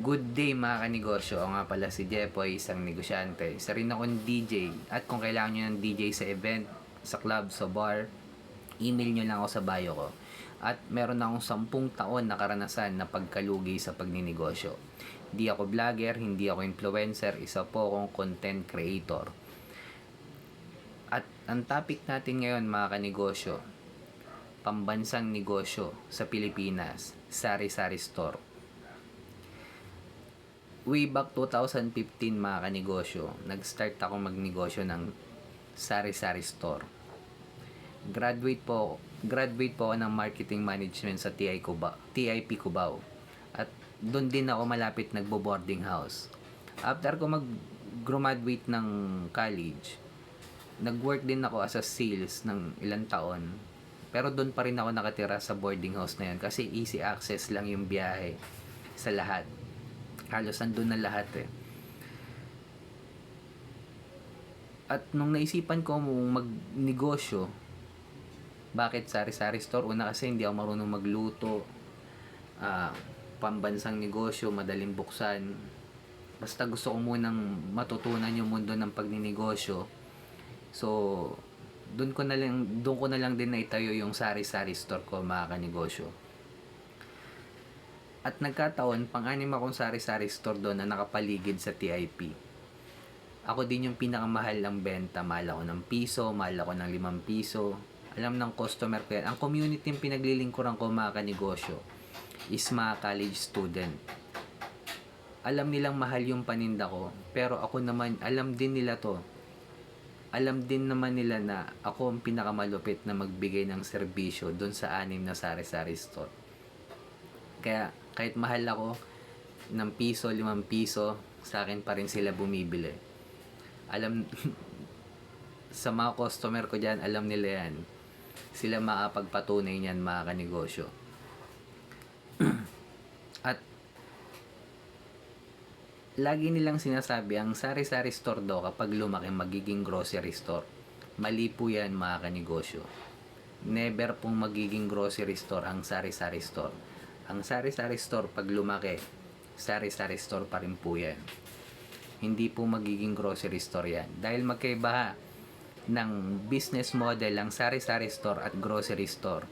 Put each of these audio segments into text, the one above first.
Good day mga kanegosyo. Ako nga pala si Jepoy, isang negosyante. Isa rin akong DJ. At kung kailangan nyo ng DJ sa event, sa club, sa bar, email nyo lang ako sa bio ko. At meron akong sampung taon na karanasan na pagkalugi sa pagninegosyo. Hindi ako vlogger, hindi ako influencer, isa po akong content creator. At ang topic natin ngayon mga kanegosyo, pambansang negosyo sa Pilipinas, sari-sari store way back 2015 mga kanegosyo, nag-start ako magnegosyo ng sari-sari store. Graduate po, graduate po ako ng marketing management sa TI Cubao, TIP Cubao. At doon din ako malapit nagbo-boarding house. After ko mag-graduate ng college, nag-work din ako as a sales ng ilang taon. Pero doon pa rin ako nakatira sa boarding house na yun kasi easy access lang yung biyahe sa lahat halos andun na lahat eh. At nung naisipan ko mong magnegosyo, bakit sari-sari store? Una kasi hindi ako marunong magluto, ah, pambansang negosyo, madaling buksan. Basta gusto ko munang matutunan yung mundo ng pagninegosyo. So, doon ko na lang doon ko na lang din naitayo yung sari-sari store ko mga kanegosyo. At nagkataon, pang-anim akong sari-sari store doon na nakapaligid sa TIP. Ako din yung pinakamahal ng benta. Mahal ako ng piso, mahal ako ng limang piso. Alam ng customer ko yan. Ang community yung pinaglilingkuran ko mga kanegosyo is mga college student. Alam nilang mahal yung paninda ko, pero ako naman, alam din nila to. Alam din naman nila na ako ang pinakamalupit na magbigay ng serbisyo doon sa anim na sari-sari store. Kaya kahit mahal ako ng piso, limang piso, sa akin pa rin sila bumibili. Alam, sa mga customer ko dyan, alam nila yan. Sila makapagpatunay niyan mga kanegosyo. At lagi nilang sinasabi ang sari-sari store daw kapag lumaki magiging grocery store. Mali po yan mga kanegosyo. Never pong magiging grocery store ang sari-sari store ang sari-sari store pag lumaki, sari-sari store pa rin po yan. Hindi po magiging grocery store yan. Dahil magkaiba ng business model ang sari-sari store at grocery store.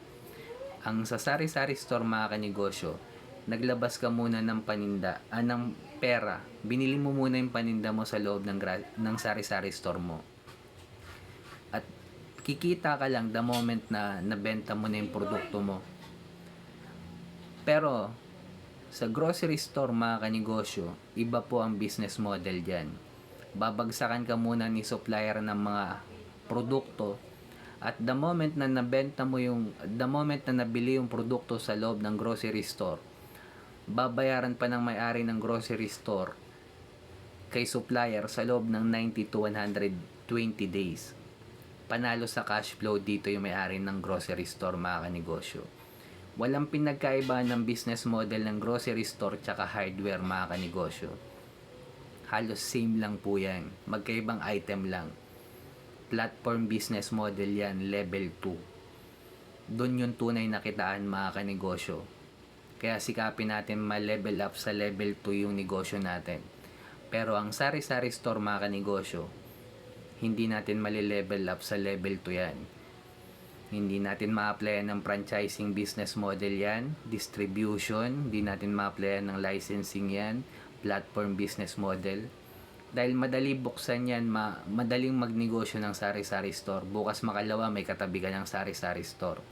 Ang sa sari-sari store mga kanegosyo, naglabas ka muna ng paninda, ah, ng pera. Binili mo muna yung paninda mo sa loob ng, ng sari-sari store mo. At kikita ka lang the moment na nabenta mo na yung produkto mo pero, sa grocery store mga kanegosyo, iba po ang business model dyan. Babagsakan ka muna ni supplier ng mga produkto at the moment na nabenta mo yung the moment na nabili yung produkto sa loob ng grocery store babayaran pa ng may-ari ng grocery store kay supplier sa loob ng 90 to 120 days panalo sa cash flow dito yung may-ari ng grocery store mga kanegosyo Walang pinagkaiba ng business model ng grocery store tsaka hardware mga kanegosyo. Halos same lang po yan. Magkaibang item lang. Platform business model yan, level 2. Doon yung tunay na kitaan mga kanegosyo. Kaya sikapin natin ma-level up sa level 2 yung negosyo natin. Pero ang sari-sari store mga kanegosyo, hindi natin mali-level up sa level 2 yan hindi natin ma-apply ng franchising business model yan, distribution, hindi natin ma-apply ng licensing yan, platform business model. Dahil madali buksan yan, ma madaling magnegosyo ng sari-sari store. Bukas makalawa may katabi ka ng sari-sari store.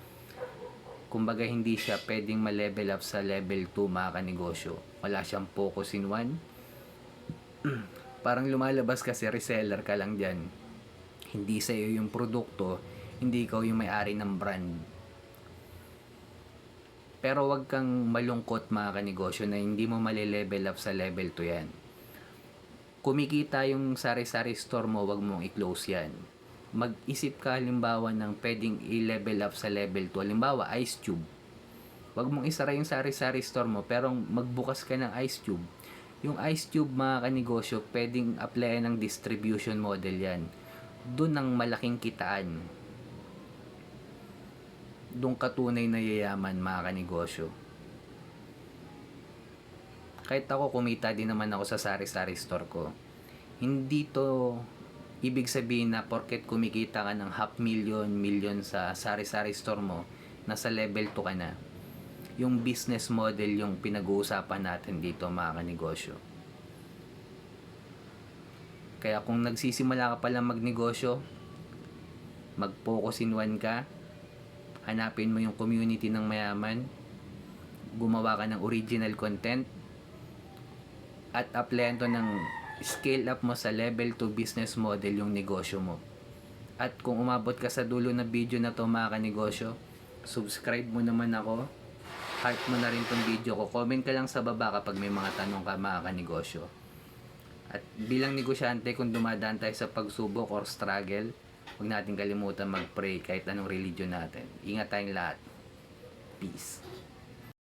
Kumbaga hindi siya pwedeng ma-level up sa level 2 mga. Wala siyang focus in one. Parang lumalabas kasi reseller ka lang dyan. Hindi sa iyo yung produkto, hindi ikaw yung may-ari ng brand. Pero wag kang malungkot mga kanegosyo na hindi mo mali-level up sa level 2 yan. Kumikita yung sari-sari store mo, wag mong i-close yan. Mag-isip ka halimbawa ng pwedeng i-level up sa level 2. Halimbawa, ice tube. Wag mong isara yung sari-sari store mo, pero magbukas ka ng ice tube. Yung ice tube mga kanegosyo, pwedeng apply ng distribution model yan. Doon ang malaking kitaan doon katunay na yayaman mga kanegosyo. kahit ako kumita din naman ako sa sari-sari store ko. Hindi to ibig sabihin na porket kumikita ka ng half million, million sa sari-sari store mo, nasa level 2 ka na. Yung business model yung pinag-uusapan natin dito mga kanegosyo. Kaya kung nagsisimula ka pa lang magnegosyo, mag-focus in one ka, hanapin mo yung community ng mayaman, gumawa ka ng original content, at applyan to ng scale up mo sa level 2 business model yung negosyo mo. At kung umabot ka sa dulo ng video na to mga kanegosyo, subscribe mo naman ako, heart mo na rin tong video ko, comment ka lang sa baba kapag may mga tanong ka mga kanegosyo. At bilang negosyante, kung dumadaan tayo sa pagsubok or struggle, huwag natin kalimutan mag-pray kahit anong religion natin. Ingat tayong lahat. Peace.